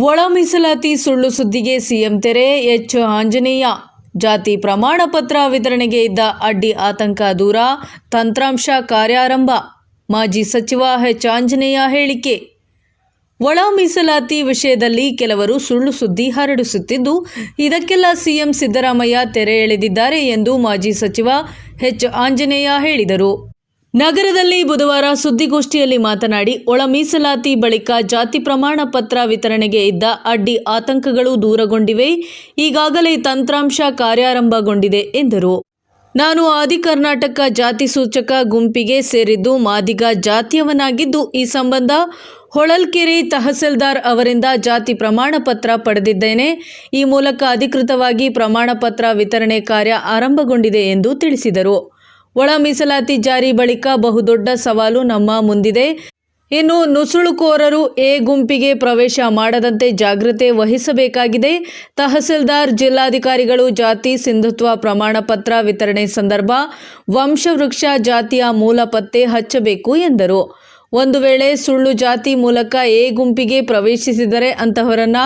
ಒಳ ಮೀಸಲಾತಿ ಸುಳ್ಳು ಸುದ್ದಿಗೆ ಸಿಎಂ ತೆರೆ, ಎಚ್. ಆಂಜನೇಯ. ಜಾತಿ ಪ್ರಮಾಣ ಪತ್ರ ವಿತರಣೆಗೆ ಇದ್ದ ಅಡ್ಡಿ ಆತಂಕ ದೂರ, ತಂತ್ರಾಂಶ ಕಾರ್ಯಾರಂಭ. ಮಾಜಿ ಸಚಿವ ಎಚ್. ಆಂಜನೇಯ ಹೇಳಿಕೆ. ಒಳ ಮೀಸಲಾತಿ ವಿಷಯದಲ್ಲಿ ಕೆಲವರು ಸುಳ್ಳು ಸುದ್ದಿ ಹರಡಿಸುತ್ತಿದ್ದು, ಇದಕ್ಕೆಲ್ಲ ಸಿಎಂ ಸಿದ್ದರಾಮಯ್ಯ ತೆರೆ ಎಳೆದಿದ್ದಾರೆ ಎಂದು ಮಾಜಿ ಸಚಿವ ಎಚ್. ಆಂಜನೇಯ ಹೇಳಿದರು. ನಗರದಲ್ಲಿ ಬುಧವಾರ ಸುದ್ದಿಗೋಷ್ಠಿಯಲ್ಲಿ ಮಾತನಾಡಿ, ಒಳ ಮೀಸಲಾತಿ ಬಳಿಕ ಜಾತಿ ಪ್ರಮಾಣ ಪತ್ರ ವಿತರಣೆಗೆ ಇದ್ದ ಅಡ್ಡಿ ಆತಂಕಗಳು ದೂರಗೊಂಡಿವೆ. ಈಗಾಗಲೇ ತಂತ್ರಾಂಶ ಕಾರ್ಯಾರಂಭಗೊಂಡಿದೆ ಎಂದರು. ನಾನು ಆದಿ ಕರ್ನಾಟಕ ಜಾತಿ ಸೂಚಕ ಗುಂಪಿಗೆ ಸೇರಿದ್ದು, ಮಾದಿಗ ಜಾತಿಯವನಾಗಿದ್ದು, ಈ ಸಂಬಂಧ ಹೊಳಲ್ಕೆರೆ ತಹಸೀಲ್ದಾರ್ ಅವರಿಂದ ಜಾತಿ ಪ್ರಮಾಣ ಪತ್ರ ಪಡೆದಿದ್ದೇನೆ. ಈ ಮೂಲಕ ಅಧಿಕೃತವಾಗಿ ಪ್ರಮಾಣ ಪತ್ರ ವಿತರಣೆ ಕಾರ್ಯ ಆರಂಭಗೊಂಡಿದೆ ಎಂದು ತಿಳಿಸಿದರು. ಒಳ ಮೀಸಲಾತಿ ಜಾರಿ ಬಳಿಕ ಬಹುದೊಡ್ಡ ಸವಾಲು ನಮ್ಮ ಮುಂದಿದೆ. ಇನ್ನು ನುಸುಳುಕೋರರು ಎ ಗುಂಪಿಗೆ ಪ್ರವೇಶ ಮಾಡದಂತೆ ಜಾಗ್ರತೆ ವಹಿಸಬೇಕಾಗಿದೆ. ತಹಸೀಲ್ದಾರ್, ಜಿಲ್ಲಾಧಿಕಾರಿಗಳು ಜಾತಿ, ಸಿಂಧುತ್ವ ಪ್ರಮಾಣ ಪತ್ರ ವಿತರಣೆ ಸಂದರ್ಭ, ವಂಶವೃಕ್ಷ ಜಾತಿಯ ಮೂಲ ಪತ್ತೆ ಹಚ್ಚಬೇಕು ಎಂದರು. ಒಂದು ವೇಳೆ ಸುಳ್ಳು ಜಾತಿ ಮೂಲಕ ಎ ಗುಂಪಿಗೆ ಪ್ರವೇಶಿಸಿದರೆ ಅಂತಹವರನ್ನ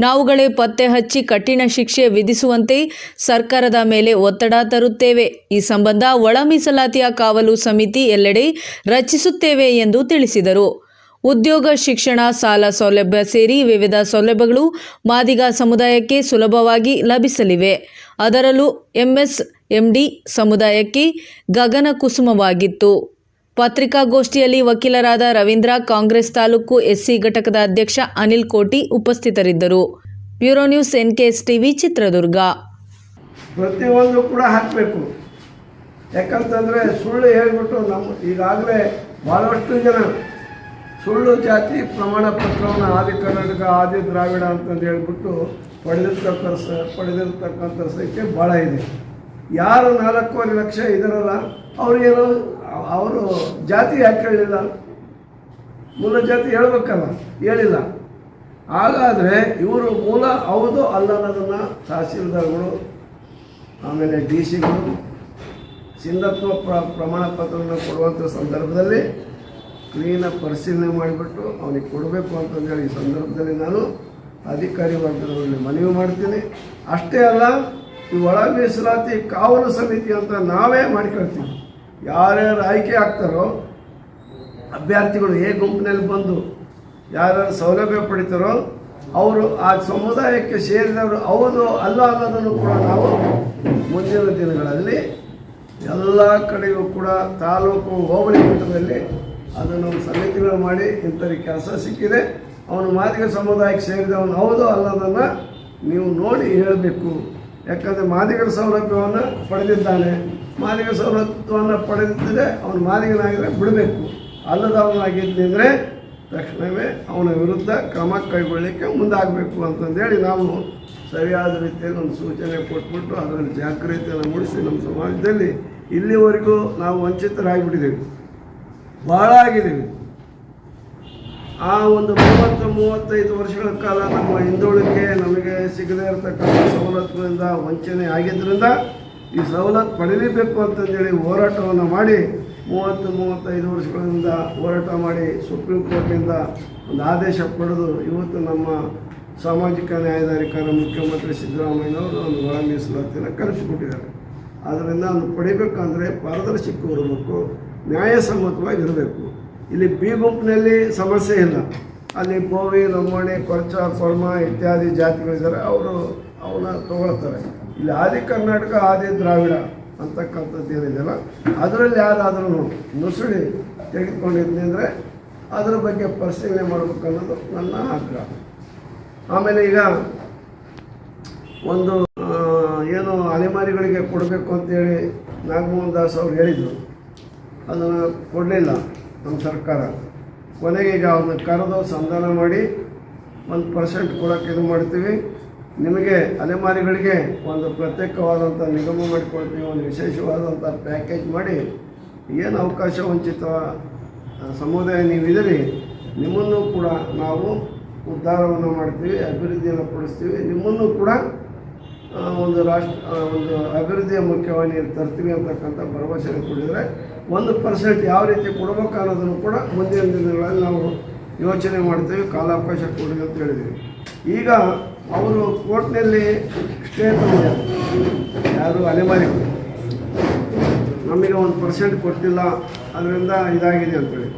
ನಾವುಗಳೇ ಪತ್ತೆ ಹಚ್ಚಿ ಕಠಿಣ ಶಿಕ್ಷೆ ವಿಧಿಸುವಂತೆ ಸರ್ಕಾರದ ಮೇಲೆ ಒತ್ತಡ ತರುತ್ತೇವೆ. ಈ ಸಂಬಂಧ ಒಳ ಮೀಸಲಾತಿಯ ಕಾವಲು ಸಮಿತಿ ಎಲ್ಲೆಡೆ ರಚಿಸುತ್ತೇವೆ ಎಂದು ತಿಳಿಸಿದರು. ಉದ್ಯೋಗ, ಶಿಕ್ಷಣ, ಸಾಲ ಸೌಲಭ್ಯ ಸೇರಿ ವಿವಿಧ ಸೌಲಭ್ಯಗಳು ಮಾದಿಗ ಸಮುದಾಯಕ್ಕೆ ಸುಲಭವಾಗಿ ಲಭಿಸಲಿವೆ. ಅದರಲ್ಲೂ ಎಂಎಸ್ ಎಂಡಿ ಸಮುದಾಯಕ್ಕೆ ಗಗನ ಕುಸುಮವಾಗಿತ್ತು ಪತ್ರಿಕಾಗೋಷ್ಠಿಯಲ್ಲಿ ವಕೀಲರಾದ ರವೀಂದ್ರ, ಕಾಂಗ್ರೆಸ್ ತಾಲೂಕು ಎಸ್ಸಿ ಘಟಕದ ಅಧ್ಯಕ್ಷ ಅನಿಲ್ ಕೋಟಿ ಉಪಸ್ಥಿತರಿದ್ದರು. Bureau news NKS TV, Chitradurga. ಪ್ರತಿಯೊಂದು ಕೂಡ ಹಾಕಬೇಕು. ಯಾಕಂತಂದರೆ ಸುಳ್ಳು ಹೇಳಿಬಿಟ್ಟು ನಮ್ಮ ಈಗಾಗಲೇ ಭಾಳಷ್ಟು ಜನ ಸುಳ್ಳು ಜಾತಿ ಪ್ರಮಾಣ ಪತ್ರವನ್ನು ಆದಿ ಕರ್ನಾಟಕ, ಆದಿ ದ್ರಾವಿಡ ಅಂತಂದು ಹೇಳ್ಬಿಟ್ಟು ಪಡೆದಿರ್ತಕ್ಕ ಪಡೆದಿರ್ತಕ್ಕಂಥ ಸಂಖ್ಯೆ ಭಾಳ ಇದೆ. ಯಾರು ನಾಲ್ಕೂವರೆ ಲಕ್ಷ ಇದರಲ್ಲ ಅವ್ರಿಗೇನು ಅವರು ಜಾತಿ ಯಾಕೆ ಹೇಳಲಿಲ್ಲ ಮೂಲ ಜಾತಿ ಹೇಳ್ಬೇಕಲ್ಲ, ಹೇಳಿಲ್ಲ. ಹಾಗಾದರೆ ಇವರು ಮೂಲ ಹೌದು ಅಲ್ಲ ಅನ್ನೋದನ್ನು ತಹಸೀಲ್ದಾರ್ಗಳು, ಆಮೇಲೆ ಡಿ ಸಿಗಳು ಸಿಂಧತ್ವ ಪ್ರ ಪ್ರಮಾಣ ಪತ್ರವನ್ನು ಕೊಡುವಂಥ ಸಂದರ್ಭದಲ್ಲಿ ಕ್ಲೀನಾಗಿ ಪರಿಶೀಲನೆ ಮಾಡಿಬಿಟ್ಟು ಅವನಿಗೆ ಕೊಡಬೇಕು ಅಂತಂದೇಳಿ ಈ ಸಂದರ್ಭದಲ್ಲಿ ನಾನು ಅಧಿಕಾರಿ ವರ್ಗದವರಲ್ಲಿ ಮನವಿ ಮಾಡ್ತೀನಿ. ಅಷ್ಟೇ ಅಲ್ಲ, ಈ ಒಳ ಮೀಸಲಾತಿ ಕಾವಲು ಸಮಿತಿ ಅಂತ ನಾವೇ ಮಾಡ್ಕೊಳ್ತೀವಿ. ಯಾರ್ಯಾರು ಆಯ್ಕೆ ಆಗ್ತಾರೋ, ಅಭ್ಯರ್ಥಿಗಳು ಹೇಗೆ ಗುಂಪಿನಲ್ಲಿ ಬಂದು ಯಾರ್ಯಾರು ಸೌಲಭ್ಯ ಪಡಿತಾರೋ, ಅವರು ಆ ಸಮುದಾಯಕ್ಕೆ ಸೇರಿದವರು ಹೌದು ಅಲ್ಲ ಅನ್ನೋದನ್ನು ಕೂಡ ನಾವು ಮುಂದಿನ ದಿನಗಳಲ್ಲಿ ಎಲ್ಲ ಕಡೆಗೂ ಕೂಡ ತಾಲೂಕು ಹೋಬಳಿ ಮಟ್ಟದಲ್ಲಿ ಅದನ್ನು ಸಮಿತಿಗಳು ಮಾಡಿ ಇಂಥವ್ರಿಗೆ ಕೆಲಸ ಸಿಕ್ಕಿದೆ. ಅವನು ಮಾದಿಗ ಸಮುದಾಯಕ್ಕೆ ಸೇರಿದವನು ಹೌದು ಅಲ್ಲದನ್ನು ನೀವು ನೋಡಿ ಹೇಳಬೇಕು. ಯಾಕಂದರೆ ಮಾದಿಗರ ಸೌಲಭ್ಯವನ್ನು ಪಡೆದಿದ್ದಾನೆ. ಮಾದಿಗ ಸೌಲಭ್ಯವನ್ನು ಪಡೆದಿದ್ದರೆ ಅವನು ಮಾಲೀಕನಾಗಿದ್ದರೆ ಬಿಡಬೇಕು. ಅಲ್ಲದವನಾಗಿದ್ದರೆ ತಕ್ಷಣವೇ ಅವನ ವಿರುದ್ಧ ಕ್ರಮ ಕೈಗೊಳ್ಳಲಿಕ್ಕೆ ಮುಂದಾಗಬೇಕು ಅಂತಂದೇಳಿ ನಾವು ಸರಿಯಾದ ರೀತಿಯಲ್ಲಿ ಒಂದು ಸೂಚನೆ ಕೊಟ್ಬಿಟ್ಟು ಅದರಲ್ಲಿ ಜಾಗೃತಿಯನ್ನು ಮೂಡಿಸಿ ನಮ್ಮ ಸಮಾಜದಲ್ಲಿ ಇಲ್ಲಿವರೆಗೂ ನಾವು ವಂಚಿತರಾಗಿಬಿಟ್ಟಿದ್ದೇವೆ. ಭಾಳ ಆಗಿದ್ದೀವಿ. ಆ ಒಂದು ಮೂವತ್ತು, ಮೂವತ್ತೈದು ವರ್ಷಗಳ ಕಾಲ ನಮ್ಮ ಹಿಂದುಳಿಕೆ ನಮಗೆ ಸಿಗದೇ ಇರತಕ್ಕಂಥ ಸವಲತ್ತುಗಳಿಂದ ವಂಚನೆ ಆಗಿದ್ದರಿಂದ ಈ ಸವಲತ್ತು ಪಡೀಲೇಬೇಕು ಅಂತಂದೇಳಿ ಹೋರಾಟವನ್ನು ಮಾಡಿ ಮೂವತ್ತು, ಮೂವತ್ತೈದು ವರ್ಷಗಳಿಂದ ಹೋರಾಟ ಮಾಡಿ ಸುಪ್ರೀಂ ಕೋರ್ಟಿಂದ ಒಂದು ಆದೇಶ ಪಡೆದು ಇವತ್ತು ನಮ್ಮ ಸಾಮಾಜಿಕ ನ್ಯಾಯಾಧಿಕಾರ ಮುಖ್ಯಮಂತ್ರಿ ಸಿದ್ದರಾಮಯ್ಯನವರು ಒಂದು ಒಳ ಮೀಸಲಾತಿಯನ್ನು ಕಲಿಸಿಕೊಟ್ಟಿದ್ದಾರೆ ಆದ್ದರಿಂದ ಅದನ್ನು ಪಡಿಬೇಕಂದ್ರೆ ಪಾರದರ್ಶಕ ಇರಬೇಕು ನ್ಯಾಯಸಮ್ಮತವಾಗಿರಬೇಕು. ಇಲ್ಲಿ ಬಿ ಗುಂಪಿನಲ್ಲಿ ಸಮಸ್ಯೆ ಇಲ್ಲ. ಅಲ್ಲಿ ಬೋವಿ ಲಂಬಾಣಿ, ಕೊರ್ಚ, ಕೊರ್ಮ ಇತ್ಯಾದಿ ಜಾತಿಗಳಿದ್ದಾರೆ, ಅವರು ಅವನ್ನ ತಗೊಳ್ತಾರೆ. ಇಲ್ಲಿ ಆದಿ ಕರ್ನಾಟಕ, ಆದಿ ದ್ರಾವಿಡ ಅಂತಕ್ಕಂಥದ್ದು ಏನಿದೆಯಲ್ಲ ಅದರಲ್ಲಿ ಯಾರಾದರೂ ನುಸುಳಿ ತೆಗೆದುಕೊಂಡಿದ್ನಿ ಅಂದರೆ ಅದರ ಬಗ್ಗೆ ಪರಿಶೀಲನೆ ಮಾಡಬೇಕು ಅನ್ನೋದು ನನ್ನ ಆಗ್ರಹ. ಆಮೇಲೆ ಈಗ ಒಂದು ಏನು ಅಲೆಮಾರಿಗಳಿಗೆ ಕೊಡಬೇಕು ಅಂತೇಳಿ ನಾಗಮೋಹನ್ ದಾಸ್ ಅವ್ರು ಹೇಳಿದರು. ಅದನ್ನು ಕೊಡಲಿಲ್ಲ ನಮ್ಮ ಸರ್ಕಾರ. ಕೊನೆಗೆ ಈಗ ಅವ್ರನ್ನ ಕರೆದು ಸಂಧಾನ ಮಾಡಿ ಒಂದು ಪರ್ಸೆಂಟ್ ಕೊಡೋಕ್ಕೆ ಇದು ಮಾಡ್ತೀವಿ. ನಿಮಗೆ ಅಲೆಮಾರಿಗಳಿಗೆ ಒಂದು ಪ್ರತ್ಯೇಕವಾದಂಥ ನಿಗಮ ಮಾಡಿಕೊಳ್ತೀವಿ ಒಂದು ವಿಶೇಷವಾದಂಥ ಪ್ಯಾಕೇಜ್ ಮಾಡಿ, ಏನು ಅವಕಾಶ ವಂಚಿತ ಸಮುದಾಯ ನೀವಿದ್ದೀರಿ, ನಿಮ್ಮನ್ನು ಕೂಡ ನಾವು ಉದ್ಧಾರವನ್ನು ಮಾಡ್ತೀವಿ, ಅಭಿವೃದ್ಧಿಯನ್ನು ಪಡಿಸ್ತೀವಿ, ನಿಮ್ಮನ್ನು ಕೂಡ ಒಂದು ರಾಷ್ಟ್ರ ಒಂದು ಅಭಿವೃದ್ಧಿಯ ಮುಖ್ಯವಾಹಿನಿಯಲ್ಲಿ ತರ್ತೀವಿ ಅಂತಕ್ಕಂಥ ಭರವಸೆ ಕೊಡಿದರೆ ಒಂದು ಪರ್ಸೆಂಟ್ ಯಾವ ರೀತಿ ಕೊಡಬೇಕು ಅನ್ನೋದನ್ನು ಕೂಡ ಮುಂದಿನ ದಿನಗಳಲ್ಲಿ ನಾವು ಯೋಚನೆ ಮಾಡ್ತೀವಿ, ಕಾಲಾವಕಾಶ ಕೊಡಿ ಅಂತ ಹೇಳಿದ್ದೀವಿ. ಈಗ ಅವರು ಕೋರ್ಟ್ನಲ್ಲಿ ಸ್ಟೇ ತಂದಿದ್ದಾರೆ. ಯಾರು ಅಲೆಮಾರಿ. ನಮಗೆ ಒಂದು ಪರ್ಸೆಂಟ್ ಕೊಟ್ಟಿಲ್ಲ, ಅದರಿಂದ ಇದಾಗಿದೆ ಅಂತೇಳಿ.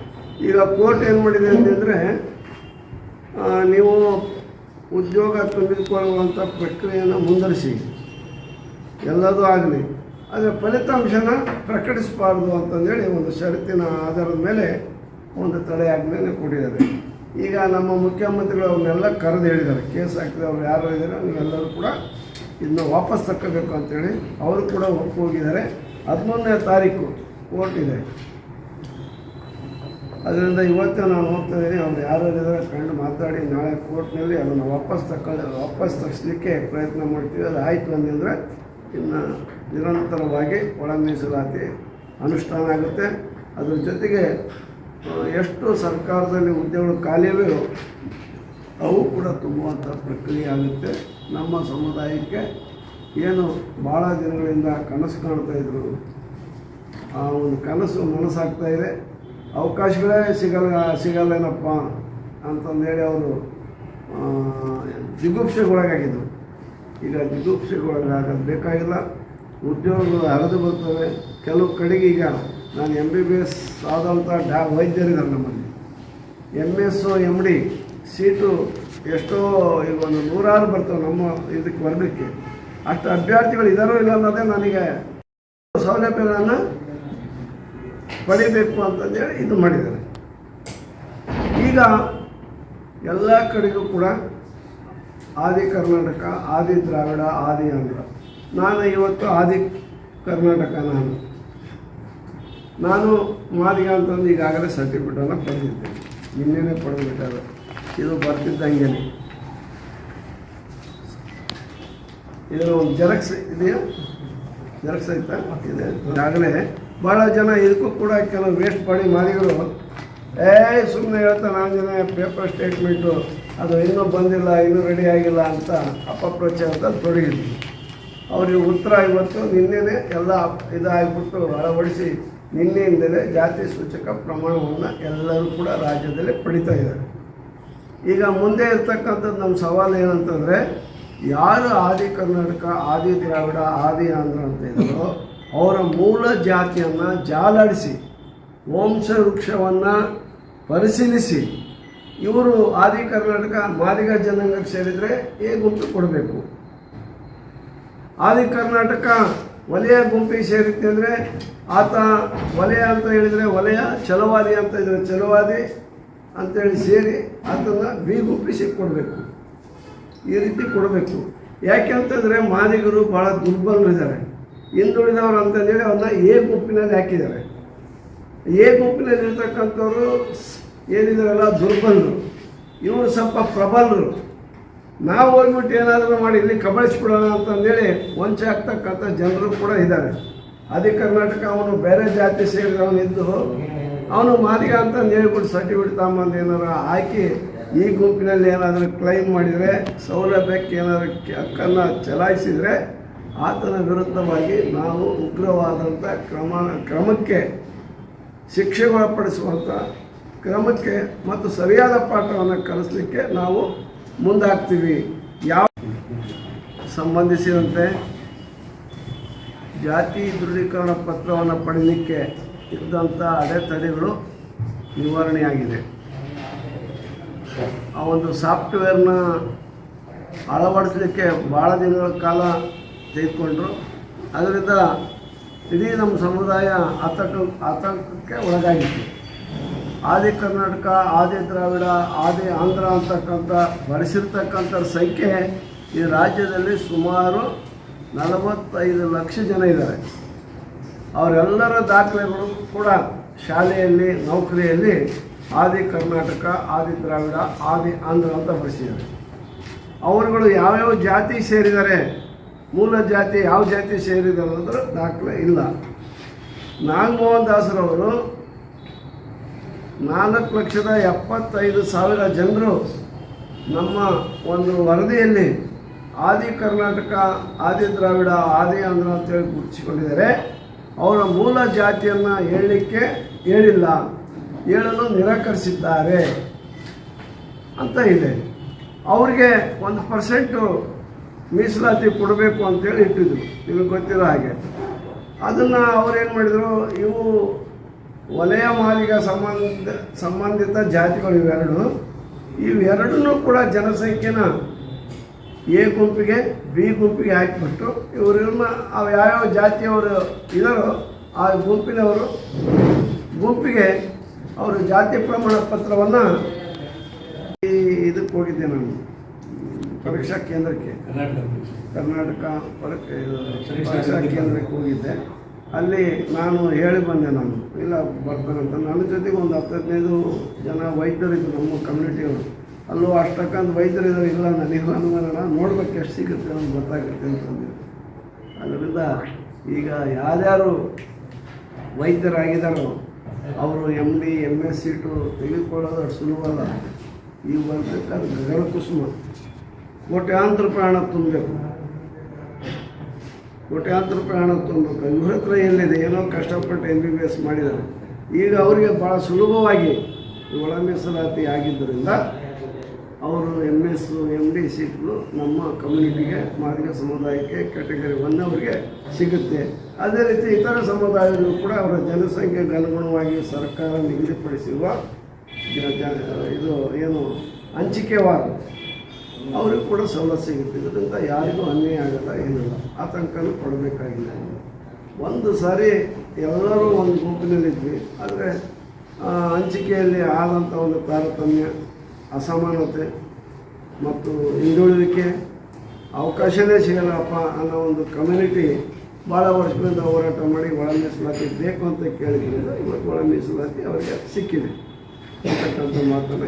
ಈಗ ಕೋರ್ಟ್ ಏನು ಮಾಡಿದೆ ಅಂತಂದರೆ ನೀವು ಉದ್ಯೋಗ ತುಂಬಿಕೊಳ್ಳುವಂಥ ಪ್ರಕ್ರಿಯೆಯನ್ನು ಮುಂದುವರಿಸಿ. ಎಲ್ಲದೂ ಆಗಲಿ. ಆದರೆ ಫಲಿತಾಂಶನ ಪ್ರಕಟಿಸಬಾರ್ದು ಅಂತಂದೇಳಿ ಒಂದು ಷರತ್ತಿನ ಆಧಾರದ ಮೇಲೆ ಒಂದು ತಡೆಯಾಜ್ಞೆಯನ್ನು ಕೊಟ್ಟಿದ್ದಾರೆ. ಈಗ ನಮ್ಮ ಮುಖ್ಯಮಂತ್ರಿಗಳು ಅವ್ರನ್ನೆಲ್ಲ ಕರೆದು ಹೇಳಿದ್ದಾರೆ. ಕೇಸ್ ಹಾಕಿದ್ರೆ ಅವ್ರು ಯಾರು ಇದ್ದಾರೆ, ನೀವೆಲ್ಲರೂ ಕೂಡ ಇದನ್ನ ವಾಪಸ್ ತಕ್ಕಬೇಕು ಅಂತೇಳಿ ಅವರು ಕೂಡ ಹೋಗಿದ್ದಾರೆ. ಹದಿಮೂರನೇ ತಾರೀಕು ಕೋರ್ಟ್ ಇದೆ. ಅದರಿಂದ ಇವತ್ತೇ ನಾನು ಹೋಗ್ತಾ ಇದ್ದೀನಿ. ಅವ್ರು ಯಾರು ಇದ್ದಾರೆ ಕಂಡು ಮಾತಾಡಿ, ನಾಳೆ ಕೋರ್ಟ್ನಲ್ಲಿ ಅದನ್ನು ವಾಪಸ್ ತಗೊಳ್ಳಿ ವಾಪಸ್ ತರಿಸ್ಲಿಕ್ಕೆ ಪ್ರಯತ್ನ ಮಾಡ್ತೀವಿ. ಅದು ಆಯಿತು ಅಂದಿದ್ರೆ ಇನ್ನು ನಿರಂತರವಾಗಿ ಒಳ ಮೀಸಲಾತಿ ಅನುಷ್ಠಾನ ಆಗುತ್ತೆ. ಅದ್ರ ಜೊತೆಗೆ ಎಷ್ಟು ಸರ್ಕಾರದಲ್ಲಿ ಹುದ್ದೆಗಳು ಖಾಲಿಯವೇ ಅವು ಕೂಡ ತುಂಬುವಂಥ ಪ್ರಕ್ರಿಯೆ ಆಗುತ್ತೆ. ನಮ್ಮ ಸಮುದಾಯಕ್ಕೆ ಏನು ಭಾಳ ದಿನಗಳಿಂದ ಕನಸು ಕಾಣ್ತಾ ಇದ್ರು. ಆ ಒಂದು ಕನಸು ನನಸಾಗ್ತಾ ಇದೆ. ಅವಕಾಶಗಳೇ ಸಿಗಲ್ಲ, ಸಿಗಲ್ಲೇನಪ್ಪ ಅಂತಂದೇಳಿ ಅವರು ಜಿಗುಪ್ಸೆಗೊಳಗಾಗಿದ್ದರು ಈಗ ಜಿಗುಪ್ಸೆಗೊಳಗಾಗೋದು ಬೇಕಾಗಿಲ್ಲ ಉದ್ಯೋಗಗಳು ಹರಿದು ಬರ್ತವೆ. ಕೆಲವು ಕಡೆಗೆ ಈಗ ನಾನು ಎಂ ಬಿ ಬಿ ಎಸ್ ಆದಂಥ ಡಾ ವೈದ್ಯರಿದ್ದಾರೆ ನಮ್ಮಲ್ಲಿ. M S M D seat ಎಷ್ಟೋ ಈಗ ಒಂದು ನೂರಾರು ಬರ್ತವೆ ನಮ್ಮ ಇದಕ್ಕೆ ವರ್ಗಕ್ಕೆ. ಅಷ್ಟು ಅಭ್ಯರ್ಥಿಗಳು ಇದ್ದಾರೋ ಇಲ್ಲ ಅನ್ನೋದೇ ನನಗೆ ಸೌಲಭ್ಯಗಳನ್ನು ಪಡಿಬೇಕು ಅಂತಂದೇಳಿ ಇದು ಮಾಡಿದ್ದಾರೆ. ಈಗ ಎಲ್ಲ ಕಡೆಗೂ ಕೂಡ ಆದಿ ಕರ್ನಾಟಕ, ಆದಿ ದ್ರಾವಿಡ, ಆದಿ ಆಂಧ್ರ. ನಾನು ಇವತ್ತು ಆದಿ ಕರ್ನಾಟಕ ನಾನು. ನಾನು ಮಾದಿಗ ಅಂತಂದು ಈಗಾಗಲೇ ಸರ್ಟಿಫಿಕೇಟನ್ನು ಪಡೆದಿದ್ದೇನೆ ನಿನ್ನೆನೇ ಪಡೆದುಬಿಟ್ಟಾರೆ ಇದು ಬರ್ತಿದ್ದಂಗೆ ಇದು ಒಂದು ಜೆರಾಕ್ಸ್ ಇದೆಯಾ? ಜೆರಾಕ್ಸ್ ಆಯ್ತಾ? ಇದೆ. ಈಗಾಗಲೇ ಭಾಳ ಜನ ಇದಕ್ಕೂ ಕೂಡ ಕೆಲವು ವೇಸ್ಟ್ ಮಾಡಿ ಮಾದಿಗಳು ಏ ಸುಮ್ಮನೆ ಹೇಳ್ತಾ ನಾನು ಜನ ಪೇಪರ್ ಸ್ಟೇಟ್ಮೆಂಟು ಅದು ಇನ್ನೂ ಬಂದಿಲ್ಲ, ಇನ್ನೂ ರೆಡಿ ಆಗಿಲ್ಲ ಅಂತ ಅಪಪ್ರಚಾರದ ತೊಡಗಿದ್ವಿ. ಅವ್ರಿಗೆ ಉತ್ತರ ಇವತ್ತು ನಿನ್ನೆನೇ ಎಲ್ಲ ಇದಾಗಿಬಿಟ್ಟು ಅಳವಡಿಸಿ ನಿನ್ನೆಯಿಂದಲೇ ಜಾತಿ ಸೂಚಕ ಪ್ರಮಾಣವನ್ನು ಎಲ್ಲರೂ ಕೂಡ ರಾಜ್ಯದಲ್ಲಿ ಪಡಿತಾ ಇದ್ದಾರೆ. ಈಗ ಮುಂದೆ ಇರ್ತಕ್ಕಂಥದ್ದು ನಮ್ಮ ಸವಾಲು ಏನಂತಂದರೆ, ಯಾರು ಆದಿ ಕರ್ನಾಟಕ, ಆದಿ ದ್ರಾವಿಡ, ಆದಿ ಆಂಧ್ರ ಅಂತ ಇದ್ದಾರೋ, ಅವರ ಮೂಲ ಜಾತಿಯನ್ನು ಜಾಲಾಡಿಸಿ, ವಂಶ ವೃಕ್ಷವನ್ನು ಪರಿಶೀಲಿಸಿ, ಇವರು ಆದಿ ಕರ್ನಾಟಕ ಮಾದಿಗ ಜನಾಂಗಕ್ಕೆ ಸೇರಿದರೆ ಹೇಗೆ ಗುಂಪು ಕೊಡಬೇಕು? ಆದಿ ಕರ್ನಾಟಕ ವಲಯ ಗುಂಪಿಗೆ ಸೇರಿತ್ತೆ ಅಂದರೆ ಆತ ವಲಯ ಅಂತ ಹೇಳಿದರೆ ವಲಯ ಛಲವಾದಿ ಅಂತ ಇದ್ರೆ ಛಲವಾದಿ ಅಂತೇಳಿ ಸೇರಿ ಆತನ ಬಿ ಗುಂಪಿಗೆ ಕೊಡಬೇಕು. ಈ ರೀತಿ ಕೊಡಬೇಕು. ಯಾಕೆ ಅಂತಂದರೆ ಮಾದಿಗರು ಭಾಳ ದುರ್ಬಲರಿದ್ದಾರೆ. ಹಿಂದುಳಿದವರು ಅಂತಂದೇಳಿ ಅವನ್ನ ಎ ಗುಂಪಿನಲ್ಲಿ ಹಾಕಿದ್ದಾರೆ. ಎ ಗುಂಪಿನಲ್ಲಿರ್ತಕ್ಕಂಥವ್ರು ಏನಿದಾರಲ್ಲ ದುರ್ಬಲರು. ಇವರು ಸ್ವಲ್ಪ ಪ್ರಬಲರು. ನಾವು ಹೋಗ್ಬಿಟ್ಟು ಏನಾದರೂ ಮಾಡಿ ಇಲ್ಲಿ ಕಬಳಿಸ್ಬಿಡೋಣ ಅಂತಂದೇಳಿ ವಂಚೆ ಆಗ್ತಕ್ಕಂಥ ಜನರು ಕೂಡ ಇದ್ದಾರೆ. ಅದೇ ಕರ್ನಾಟಕ, ಅವನು ಬೇರೆ ಜಾತಿ ಸೇರಿದವನಿದ್ದು ಅವನು ಮಾದಿಗ ಅಂತಂದು ಹೇಳ್ಬಿಟ್ಟು ಸರ್ಟಿಫಿಕೇಟ್ ತಗೊಂಬಂದು ಏನಾರು ಹಾಕಿ ಈ ಗುಂಪಿನಲ್ಲಿ ಏನಾದರೂ ಕ್ಲೈಮ್ ಮಾಡಿದರೆ, ಸೌಲಭ್ಯಕ್ಕೆ ಏನಾದರೂ ಹಕ್ಕನ್ನು ಚಲಾಯಿಸಿದರೆ ಆತನ ವಿರುದ್ಧವಾಗಿ ನಾವು ಉಗ್ರವಾದಂಥ ಕ್ರಮ, ಕ್ರಮಕ್ಕೆ ಶಿಕ್ಷೆಗೊಳಪಡಿಸುವಂಥ ಕ್ರಮಕ್ಕೆ ಮತ್ತು ಸರಿಯಾದ ಪಾಠವನ್ನು ಕಲಿಸ್ಲಿಕ್ಕೆ ನಾವು ಮುಂದಾಗ್ತೀವಿ. ಯಾವ ಸಂಬಂಧಿಸಿದಂತೆ ಜಾತಿ ದೃಢೀಕರಣ ಪತ್ರವನ್ನು ಪಡೀಲಿಕ್ಕೆ ಇದ್ದಂಥ ಅಡೆತಡೆಗಳು ನಿವಾರಣೆಯಾಗಿದೆ. ಆ ಒಂದು ಸಾಫ್ಟ್ವೇರ್ನ ಅಳವಡಿಸಲಿಕ್ಕೆ ಭಾಳ ದಿನಗಳ ಕಾಲ ತೆಗೆದುಕೊಂಡ್ರು. ಅದರಿಂದ ಇಡೀ ನಮ್ಮ ಸಮುದಾಯ ಆತಂಕ, ಆತಂಕಕ್ಕೆ ಒಳಗಾಗಿತ್ತು. ಆದಿ ಕರ್ನಾಟಕ, ಆದಿ ದ್ರಾವಿಡ, ಆದಿ ಆಂಧ್ರ ಅಂತಕ್ಕಂಥ ಬಳಸಿರ್ತಕ್ಕಂಥ ಸಂಖ್ಯೆ ಈ ರಾಜ್ಯದಲ್ಲಿ ಸುಮಾರು ನಲವತ್ತೈದು ಲಕ್ಷ ಜನ ಇದ್ದಾರೆ. ಅವರೆಲ್ಲರ ದಾಖಲೆಗಳು ಕೂಡ ಶಾಲೆಯಲ್ಲಿ, ನೌಕರಿಯಲ್ಲಿ ಆದಿ ಕರ್ನಾಟಕ, ಆದಿ ದ್ರಾವಿಡ, ಆದಿ ಆಂಧ್ರ ಅಂತ ಬಳಸಿದ್ದಾರೆ ಅವರುಗಳು ಯಾವ್ಯಾವ ಜಾತಿ ಸೇರಿದ್ದಾರೆ, ಮೂಲ ಜಾತಿ ಯಾವ ಜಾತಿ ಸೇರಿದ್ದಾರೆ ಅಂದರೆ ದಾಖಲೆ ಇಲ್ಲ. ನಾಗಮೋಹನ್ ದಾಸರವರು ನಾಲ್ಕು ಲಕ್ಷದ ಎಪ್ಪತ್ತೈದು ಸಾವಿರ ಜನರು ನಮ್ಮ ಒಂದು ವರದಿಯಲ್ಲಿ ಆದಿ ಕರ್ನಾಟಕ, ಆದಿ ದ್ರಾವಿಡ, ಆದಿ ಆಂಧ್ರ ಅಂತೇಳಿ ಗುರುತಿಸಿಕೊಂಡಿದ್ದಾರೆ. ಅವರ ಮೂಲ ಜಾತಿಯನ್ನು ಹೇಳಲಿಕ್ಕೆ ಹೇಳಿಲ್ಲ. ಹೇಳಲು ನಿರಾಕರಿಸಿದ್ದಾರೆ ಅಂತ ಇದೆ. ಅವ್ರಿಗೆ ಒಂದು ಪರ್ಸೆಂಟು ಮೀಸಲಾತಿ ಕೊಡಬೇಕು ಅಂತೇಳಿ ಇಟ್ಟಿದ್ರು. ನಿಮಗೆ ಗೊತ್ತಿರೋ ಹಾಗೆ. ಅದನ್ನು ಅವ್ರೇನು ಮಾಡಿದರು? ಇವು ವಲಯ ಮಾಲಿಕ ಸಂಬಂಧ ಸಂಬಂಧಿತ ಜಾತಿಗಳು ಇವೆರಡು. ಇವೆರಡನ್ನೂ ಕೂಡ ಜನಸಂಖ್ಯೆನ ಎ ಗುಂಪಿಗೆ ಬಿ ಗುಂಪಿಗೆ ಹಾಕಿಬಿಟ್ಟು ಇವರನ್ನ ಅವು ಯಾವ್ಯಾವ ಜಾತಿಯವರು ಇದ್ದಾರೋ ಆ ಗುಂಪಿನವರು ಗುಂಪಿಗೆ ಅವರು ಜಾತಿ ಪ್ರಮಾಣ ಪತ್ರವನ್ನು ಈ ಇದಕ್ಕೆ ಹೋಗಿದ್ದೆ ನಾನು. ಪರೀಕ್ಷಾ ಕೇಂದ್ರಕ್ಕೆ. ಕರ್ನಾಟಕ ಪರೀಕ್ಷಾ ಕೇಂದ್ರಕ್ಕೆ ಹೋಗಿದ್ದೆ. ಅಲ್ಲಿ ನಾನು ಹೇಳಿ ಬಂದೆ ನಾನು, ಇಲ್ಲ ಬರ್ತಾನಂತ ನನ್ನ ಜೊತೆಗೆ ಒಂದು ಹತ್ತು ಹದಿನೈದು ಜನ ವೈದ್ಯರಿದ್ರು ನಮ್ಮ ಕಮ್ಯುನಿಟಿಯವರು ಅಲ್ಲೂ ಅಷ್ಟಕ್ಕಂತ ವೈದ್ಯರಿದ್ದಾರೆ ಇಲ್ಲ ನನಗಿಲ್ಲ ಅನ್ನೋದಲ್ಲ ನೋಡ್ಬೇಕು ಎಷ್ಟು ಸಿಗುತ್ತೆ ಅಂತ ಗೊತ್ತಾಗುತ್ತೆ ಅಂತಂದು ಅದರಿಂದ ಈಗ ಯಾರ್ಯಾರು ವೈದ್ಯರಾಗಿದ್ದಾರೋ, ಅವರು M D M S seat ತೆಗೆದುಕೊಳ್ಳೋದು ಅಷ್ಟು ಸುಲಭವಲ್ಲ ಈಗ ಬರ್ತಕ್ಕಂಥ ಗಗಳ ಕುಸುಮ ಕೋಟ್ಯಾಂತರ ಪ್ರಾಣ ತುಂಬಬೇಕು. ಕೋಟ್ಯಾಂತರ ಪ್ರಯಾಣ ತುಂಬಬೇಕು ಇವ್ರ ಹತ್ರ ಎಲ್ಲಿದೆ ಏನೋ ಕಷ್ಟಪಟ್ಟು ಎಂ ಬಿ ಬಿ ಎಸ್ ಮಾಡಿದ್ದಾರೆ. ಈಗ ಅವರಿಗೆ ಭಾಳ ಸುಲಭವಾಗಿ ಒಳ ಮೀಸಲಾತಿ ಆಗಿದ್ದರಿಂದ ಅವರು ಎಂ ಎಸ್ ಎಂ ಡಿ ಸೀಟ್ಗಳು ನಮ್ಮ ಕಮ್ಯುನಿಟಿಗೆ ಮಾದಿಗ ಸಮುದಾಯಕ್ಕೆ ಕ್ಯಾಟಗರಿ ಒನ್ ಅವರಿಗೆ ಸಿಗುತ್ತೆ. ಅದೇ ರೀತಿ ಇತರ ಸಮುದಾಯಗಳು ಕೂಡ ಅವರ ಜನಸಂಖ್ಯೆಗೆ ಅನುಗುಣವಾಗಿ ಸರ್ಕಾರ ನಿಗದಿಪಡಿಸಿರುವ ಇದು ಏನು ಹಂಚಿಕೆವಾರ ಅವ್ರಿಗೆ ಕೂಡ ಸವಲತ್ತು ಸಿಗುತ್ತೆ ಇದರಿಂದ ಯಾರಿಗೂ ಅನ್ಯಾಯ ಆಗಲ್ಲ, ಏನಿಲ್ಲ. ಆತಂಕನೂ ಕೊಡಬೇಕಾಗಿಲ್ಲ. ಒಂದು ಸಾರಿ ಎಲ್ಲರೂ ಒಂದು ಗುಂಪಿನಲ್ಲಿದ್ವಿ. ಆದರೆ ಹಂಚಿಕೆಯಲ್ಲಿ ಆದಂಥ ಒಂದು ತಾರತಮ್ಯ, ಅಸಮಾನತೆ ಮತ್ತು ಹಿಂದುಳಿದಕ್ಕೆ ಅವಕಾಶವೇ ಸಿಗಲ್ಲಪ್ಪ ಅನ್ನೋ ಒಂದು ಕಮ್ಯುನಿಟಿ ಭಾಳ ವರ್ಷಗಳಿಂದ ಹೋರಾಟ ಮಾಡಿ ಒಳ ಮೀಸಲಾತಿ ಬೇಕು ಅಂತ ಕೇಳಿದ್ರಿಂದ ಇವತ್ತು ಒಳ ಮೀಸಲಾತಿ ಅವರಿಗೆ ಸಿಕ್ಕಿದೆ. ಅಂತಕ್ಕಂಥ ಮಾತನ್ನು